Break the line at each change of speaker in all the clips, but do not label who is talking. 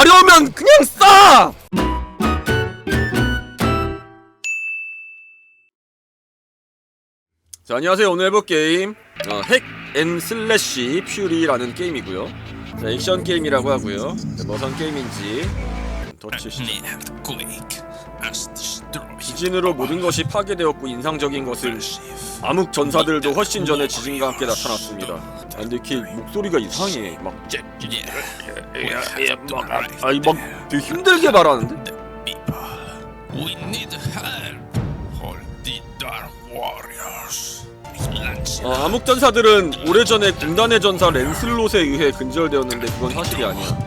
가려면 그냥 싸! 자 안녕하세요. 오늘 해볼 게임 어, 핵앤 슬래시 퓨리라는 게임이고요. 자 액션 게임이라고 하고요. 자, 무슨 게임인지
as destroy
지진으로 모든 것이 파괴되었고 인상적인 것은 암흑 전사들도 훨씬 전에 지진과 함께 나타났습니다 아, 근데 이렇게 목소리가 이상해 막
Yeah.
막, 아, 되게 힘들게 말하는데?
We need help. Hold the dark warriors.
어, 암흑 전사들은 오래전에 군단의 전사 랜슬롯에 의해 근절되었는데 그건 사실이 아니야.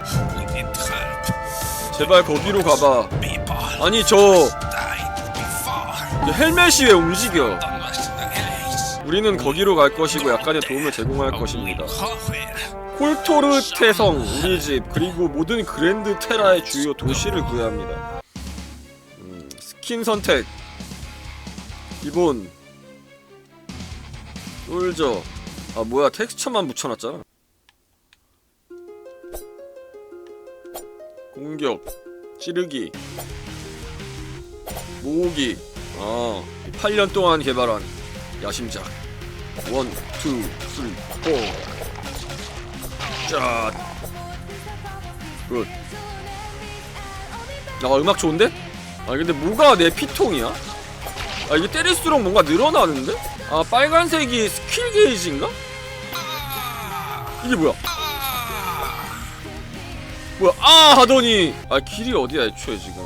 제발 거기로 가봐 아니 저. 헬멧이 왜 움직여. 우리는 거기로 갈 것이고 약간의 도움을 제공할 것입니다? 콜토르 태성 우리 집 그리고 모든 그랜드 테라의 주요 도시를 구해야 합니다. 음, 스킨 선택. 기본. 솔저. 아 뭐야 텍스처만 붙여놨잖아. 공격. 찌르기. 모으기. 아 8년 동안 개발한 야심작 원, 투, 쓰리, 포 자, 굿. 아 음악 좋은데? 아 근데 뭐가 내 피통이야? 아 이게 때릴수록 뭔가 늘어나는데? 아 빨간색이 스킬 게이지인가? 이게 뭐야? 뭐야 아 하더니 아 길이 어디야 애초에 지금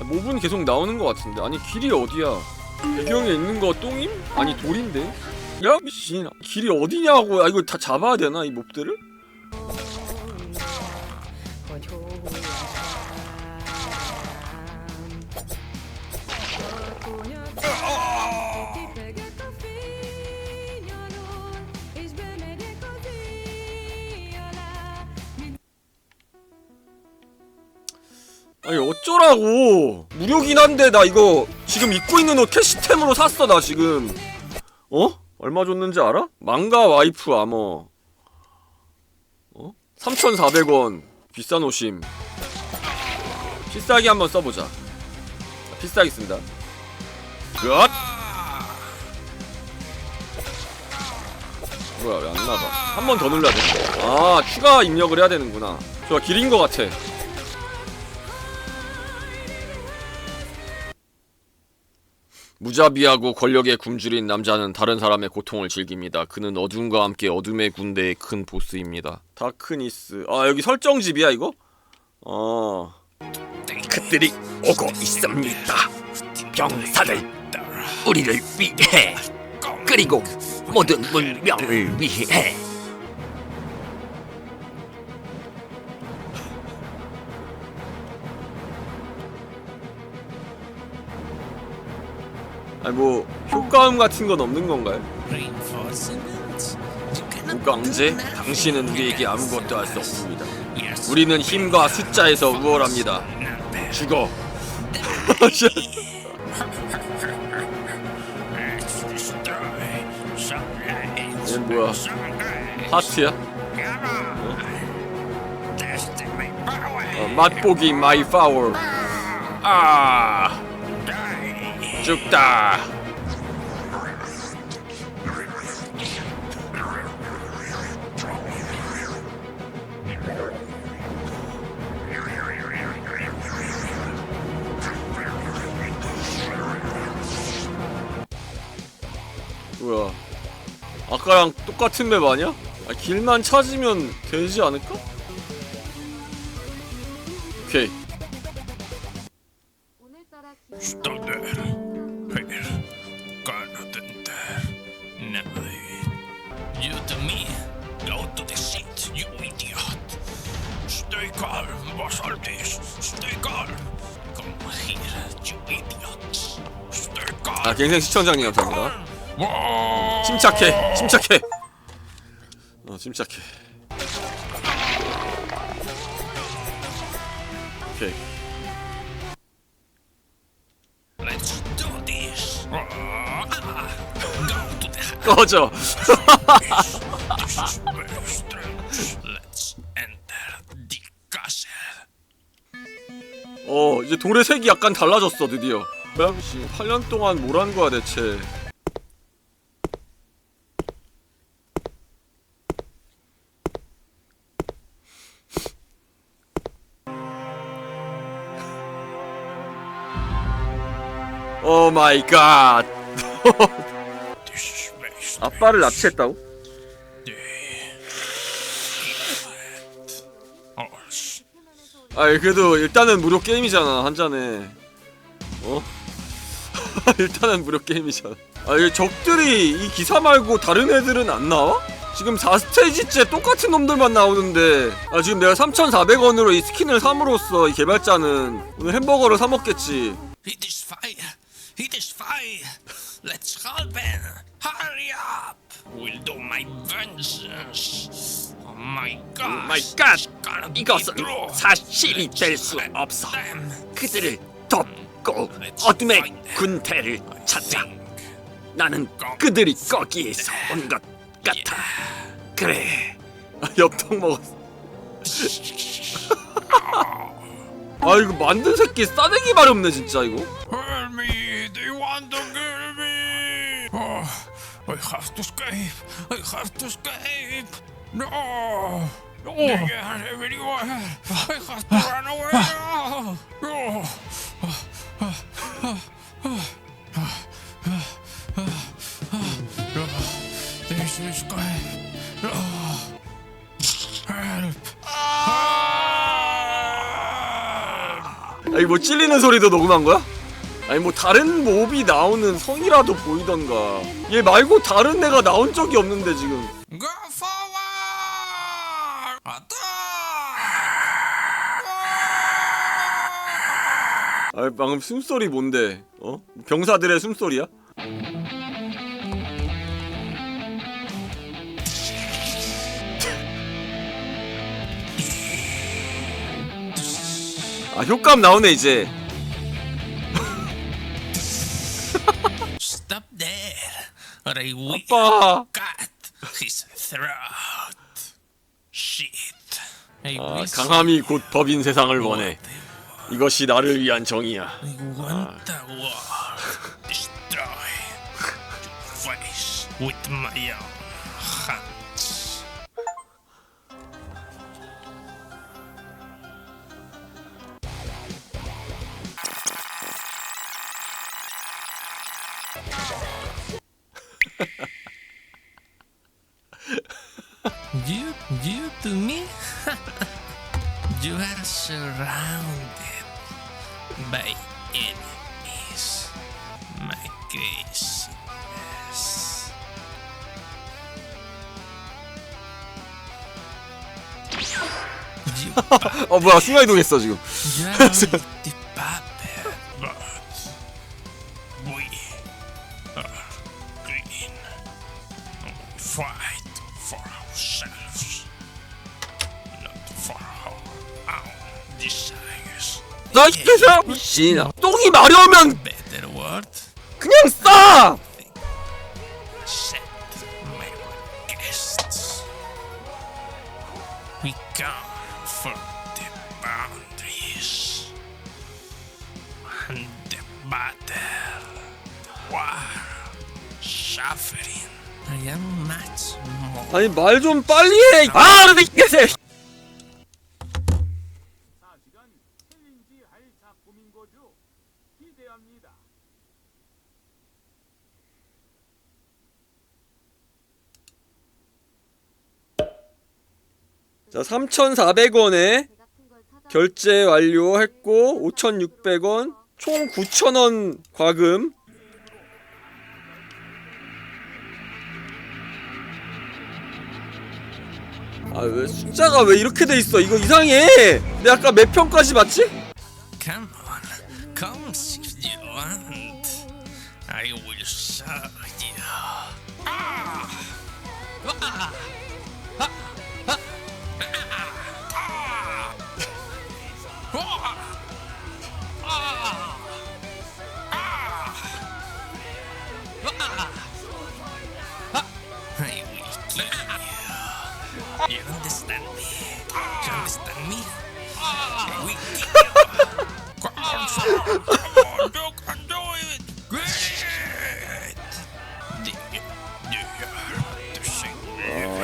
아, 몹은 계속 나오는 것 같은데 아니 길이 어디야 배경에 있는 거 똥임? 아니 돌인데? 야 미친 길이 어디냐고 아 이거 다 잡아야 되나 이 몹들을? 아니 어쩌라고. 무료긴 한데 나 이거 지금 입고 있는 옷 캐시템으로 샀어 나 지금. 어? 얼마 줬는지 알아? 망가 와이프 아머 어? 3,400원. 비싼 옷임. 필살기 한번 써보자. 자, 필살기 쓴다. 굿! 뭐야 왜 안 나가? 한 번 더 눌러야 돼아 추가 입력을 해야 되는구나. 좋아 길인 것 같아 무자비하고 권력에 굶주린 남자는 다른 사람의 고통을 즐깁니다. 그는 어둠과 함께 어둠의 군대의 큰 보스입니다. 다크니스. 아 여기 설정집이야 이거? 어.
그들이 오고 있습니다. 병사들, 우리를 위해 그리고 모든 문명을 위해
아니 뭐 효과음 같은 건 없는 건가요?
Nothing.
당신은 우리에게 아무것도 할 수 없습니다. 우리는 힘과 숫자에서 우월합니다. 죽어. 얘 뭐야? 하트야? 어, 맛보기 마이 파워. 아 죽다. 뭐야? 아까랑 똑같은 맵 아니야? 아, 길만 찾으면 되지 않을까? 오케이. 갱생 시청장님 감사합니다. 침착해, 침착해. 어 침착해. 오케이.
Ah.
꺼져. 어 이제 돌의 색이 약간 달라졌어 드디어 고양씨 8년 동안 뭘 한 거야 대체 오 마이 갓 아빠를 납치했다고?
us.
아니 그래도 일단은 무료 게임이잖아 한 잔에 어? 일단은 무료 게임이잖아 아이 적들이 이 기사 말고 다른 애들은 안 나와? 지금 4스테이지째 똑같은 놈들만 나오는데 아 지금 내가 3,400원으로 이 스킨을 삼으로써 이 개발자는 오늘 햄버거를 사 먹겠지
It is fire. It is fire. Let's help him. Hurry up. We'll do my vengeance. Oh my god.
my God. 이것은. 사실이 될 수 없어. 그들을 돕 고 어둠의 군대를 찾자. 나는 그들이 거기에서 온 것 같아. 그래.
아 엽떡 먹었어 아 이거 만든 새끼 싸대기 마렵네 진짜 이거
Help me! They want to kill me! Oh, I have to escape! I have to escape! No! They are everywhere! I have to run away! Oh. Oh.
아니 뭐 찔리는 소리도 녹음한 거야? 아니 뭐 다른 몹이 나오는 성이라도 보이던가 얘 말고 다른 애가 나온 적이 없는데 지금 아 방금 숨소리 뭔데? 어? 병사들의 숨소리야? 아 효과음 나오네 이제
Stop there, or I will
아빠
cut his throat. Shit. I
아, 강함이 곧 법인 세상을 원해 이것이 나를 위한 정의야.
You, you to me? you are surrounded by enemies. My craziness. You
어 뭐야 순간이동했어 지금 세상 씨나 똥이 마려우면
Better word,
그냥 싸!
set my guests. We come for the boundaries and the battle, the war, suffering. I am much more.
아니 말 좀 빨리 해! 아! 근데 이 자 3,400원에 결제 완료했고 5,600원 총 9,000원 과금 아 왜 숫자가 왜 이렇게 돼 있어 이거 이상해 내가 아까 몇 평까지 봤지?
Come on, come if you want. I will show you. Ah!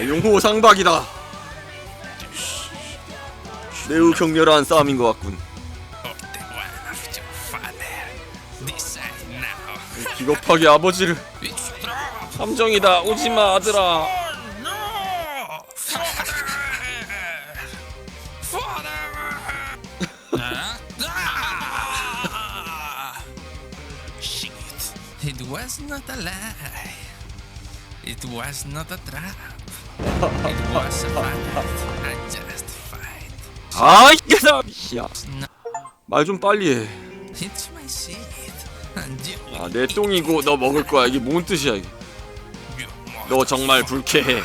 용호 상박이다. 매우 격렬한 싸움인 것 같군. 비겁하게 아버지를. 함정이다. 오지마 아들아.
Oh! Ah! It was not a lie. It was not a trap. It was a fact. I justified.
아이 개사. 야.
No,
말좀 빨리 해.
it's my seed. And you
아, 내 똥이고 너 먹을 거야. 이게 뭔 뜻이야 이게?
you
너 정말 불쾌해.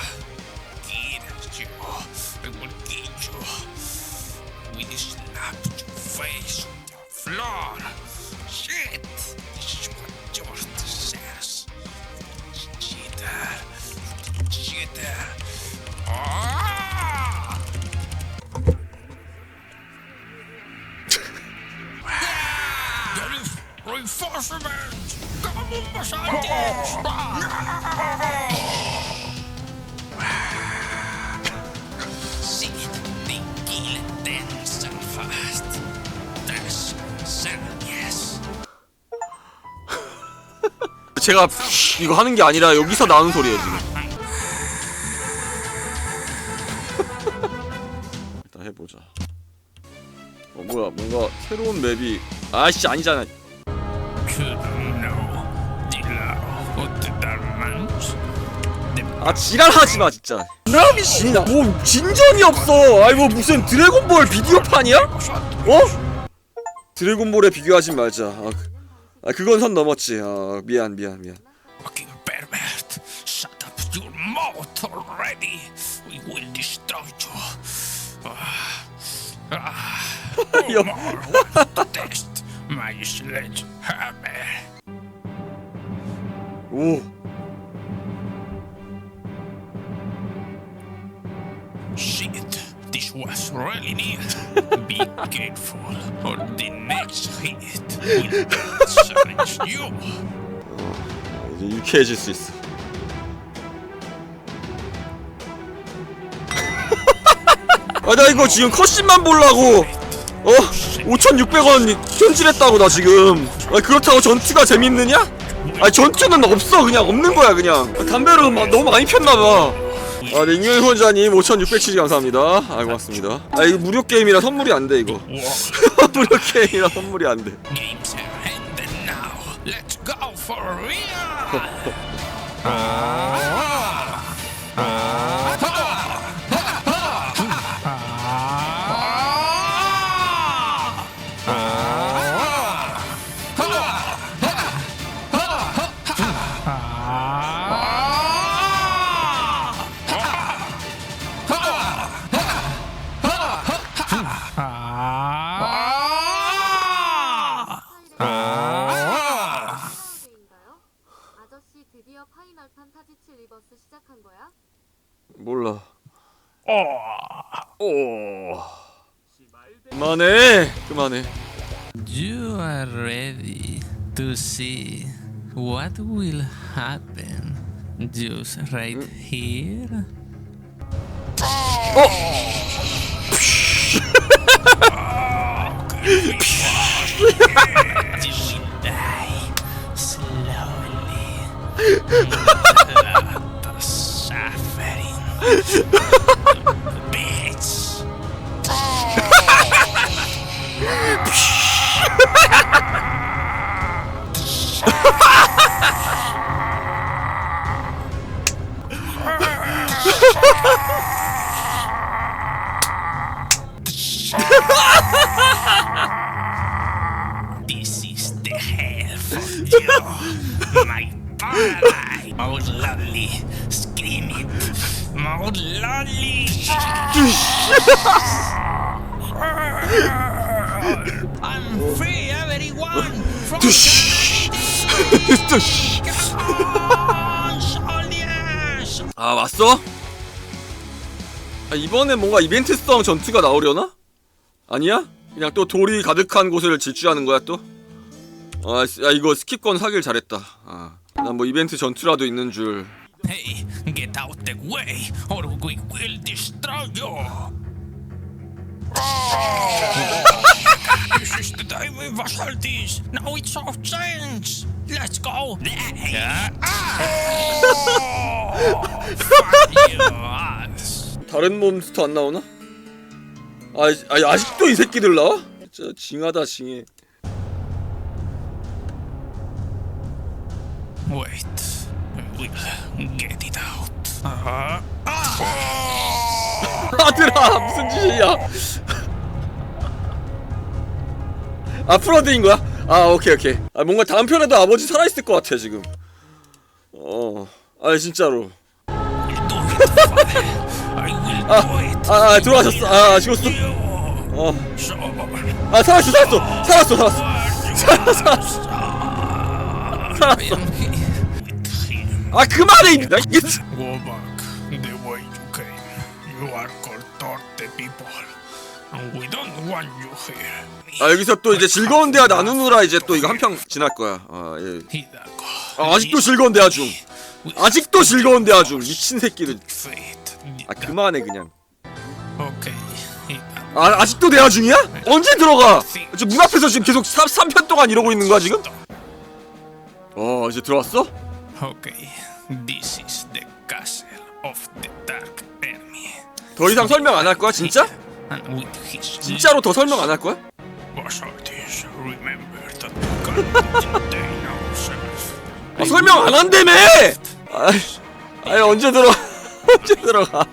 제가 이거 하는 게 아니라 여기서 나오는 소리예요 지금. 일단 해보자. 어 뭐야 뭔가 새로운 맵이 아씨 아니잖아. 아 지랄하지 마 진짜. 남이 진짜 뭐 진전이 없어. 아이 뭐 무슨 드래곤볼 비디오판이야? 어? 드래곤볼에 비교하지 말자. 아, 그- 아 그건 선 넘었지. 아 미안 미안 미안.
Fucking pervert! Shut up your mouth already! We will destroy you! Ah, ah,
Yo.
Omar wants to test my sledgehammer.
오.
Shit, this was really near. Be careful, or the next hit challenge you.
이제 유쾌해질 수 있어. 아, 나 이거 지금 컷신만 보려고, 어? 5,600원 현질했다고, 나 지금. 아, 그렇다고 전투가 재밌느냐? 아, 전투는 없어, 그냥. 없는 거야, 그냥. 아, 담배로 막 너무 많이 폈나봐. 아, 네, 익명 후원자님 5,670 감사합니다. 아, 고맙습니다. 아, 이거 무료 게임이라 선물이 안 돼, 이거.
What?
무료 게임이라 선물이 안 돼.
Games
파이널판 타지치 리버스 시작한 거야?
몰라. 오. 그만해. 그만해.
You are ready to see what will happen just right here. you will die the Saferin. soldiers.
아 왔어? 아, 이번에 뭔가 이벤트성 전투가 나오려나? 아니야? 그냥 또 돌이 가득한 곳을 질주하는 거야 또? 아, 스- 야 이거 스킵권 사길 잘했다. 아, 난 뭐 이벤트 전투라도 있는 줄.
Hey, get out the way, or we will destroy you. this is the time we was all this. Now it's our chance. Let's go. Yeah. Fuck you.
다른 몬스터 안 나오나? 아, 아 아직도 이 새끼들 나와? 진짜 징하다 징해.
Wait, we'll get it out.
아들아 무슨 짓이야? 아 프로드인 거야? 아 오케이 오케이. 아 뭔가 다음 편에도 아버지 살아 있을 것 같아 지금. 어, 아 진짜로.
It.
아, 아 돌아가셨어. 아 죽었어. 어, 아 살았어 살았어 살았어 살았어. 살았어 살았어.
With him.
아 그만해 이 야, 이게 아 여기서 또 이제 즐거운 대화 나누느라 이제 또 이거 한평 지날 거야. 아 예. 아, 아직도 즐거운 대화 중. 아직도 즐거운 대화 중. 미친 새끼들. 아 그만해 그냥. 아 아직도 대화 중이야? 언제 들어가? 지금 문 앞에서 지금 계속 3, 3편 동안 이러고 있는 거야 지금? 어 이제 들어왔어?
Okay, this is the castle of the dark enemy.
더 이상 설명 안 할 거야 진짜?
And with his
진짜로 더 설명 안 할 거야?
That.
아, 설명 안 한다며! 아이, 아이 언제 들어? 언제 들어가?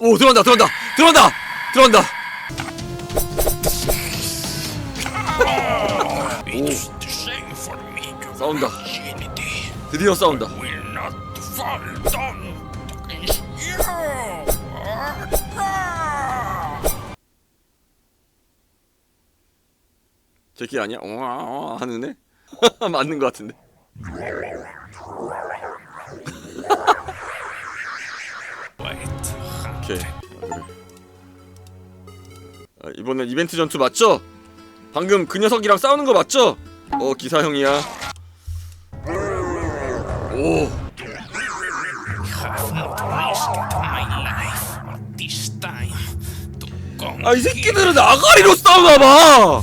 오 들어간다 들어간다 들어간다 들어간다.
It's the same for me. Your
싸운다.
virginity
드디어 싸운다.
will not fall down against you.
제키 아니야? 어 하는 애? 맞는 거 같은데. 오케이. 아, 이번엔 이벤트 전투 맞죠? 방금 그 녀석이랑 싸우는 거 맞죠? 어 기사 형이야. 오. 아 이 새끼들은 아가리로 싸우나 봐.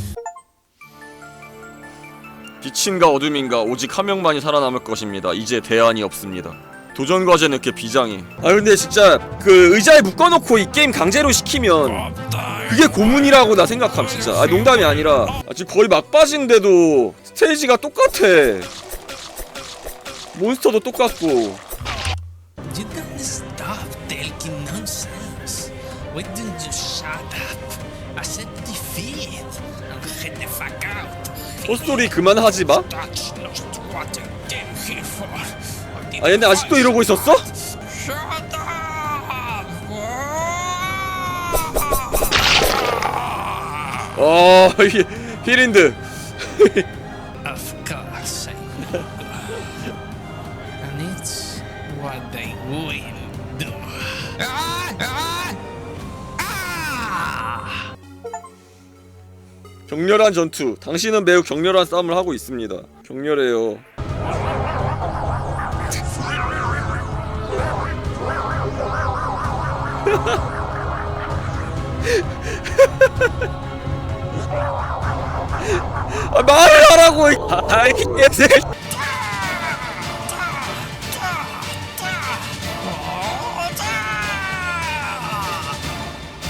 빛인가 어둠인가 오직 한 명만이 살아남을 것입니다. 이제 대안이 없습니다. 도전 과제는 이렇게 비장해. 아 근데 진짜 그 의자에 묶어놓고 이 게임 강제로 시키면 그게 고문이라고 나 생각함 진짜. 아 농담이 아니라 아, 지금 거의 막바지인데도 스테이지가 똑같아. 몬스터도 똑같고. 헛소리 그만하지 마. 아 얘네 아직도 이러고 있었어? 어 히- 히린드. 격렬한 전투. 당신은 매우 격렬한 싸움을 하고 있습니다. 격렬해요. 아, 말을 하라고. 이- 아, 이 개새.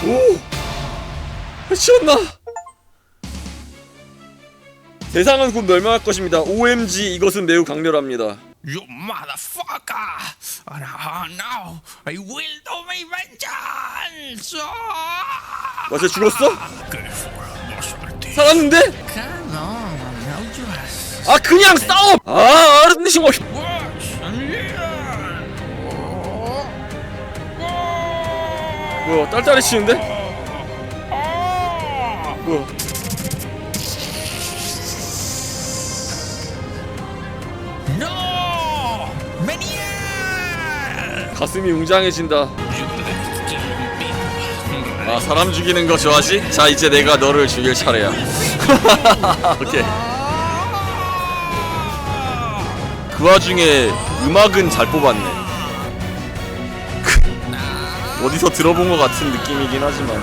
오. 미쳤나? 세상은 곧 멸망할 것입니다. OMG 이것은 매우 강렬합니다.
You motherfucker! And uh, now I will do my vengeance! Ah!
맞아 죽었어? 살았는데?
Come on, now you have
아 그냥 싸워! 아 아르니시 뭐
watch and learn!
뭐야 딸딸이 치는데?
Ah!
뭐야 가슴이 웅장해진다. 아 사람 죽이는 거 좋아하지? 자 이제 내가 너를 죽일 차례야. 오케이. 그 와중에 음악은 잘 뽑았네. 어디서 들어본 것 같은 느낌이긴 하지만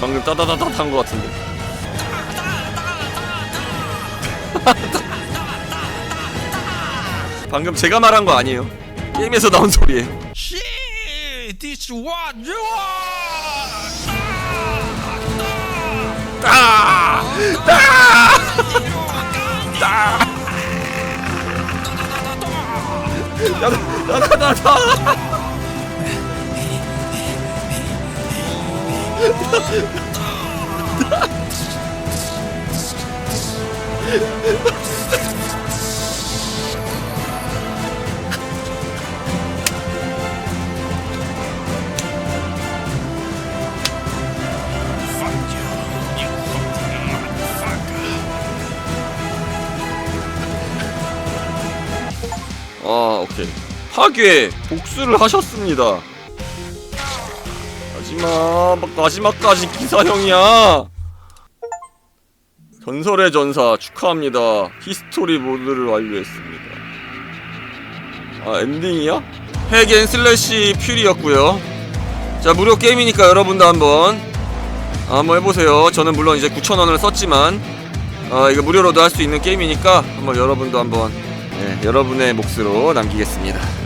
방금 따다다닥 한것 같은데 방금 제가 말한 거 아니에요? 게임에서 나온 소리예요.
Shit, this what you want.
아! 나나나나 아 오케이. 파괴 복수를 하셨습니다. 마지막 마지막까지 기사형이야. 전설의 전사 축하합니다. 히스토리 모드를 완료했습니다. 아 엔딩이야? 핵앤 슬래시 퓨리였고요. 자 무료 게임이니까 여러분도 한번 아, 한번 해보세요. 저는 물론 이제 9,000원을 썼지만 아 이거 무료로도 할 수 있는 게임이니까 한번 여러분도 한번 예, 여러분의 몫으로 남기겠습니다.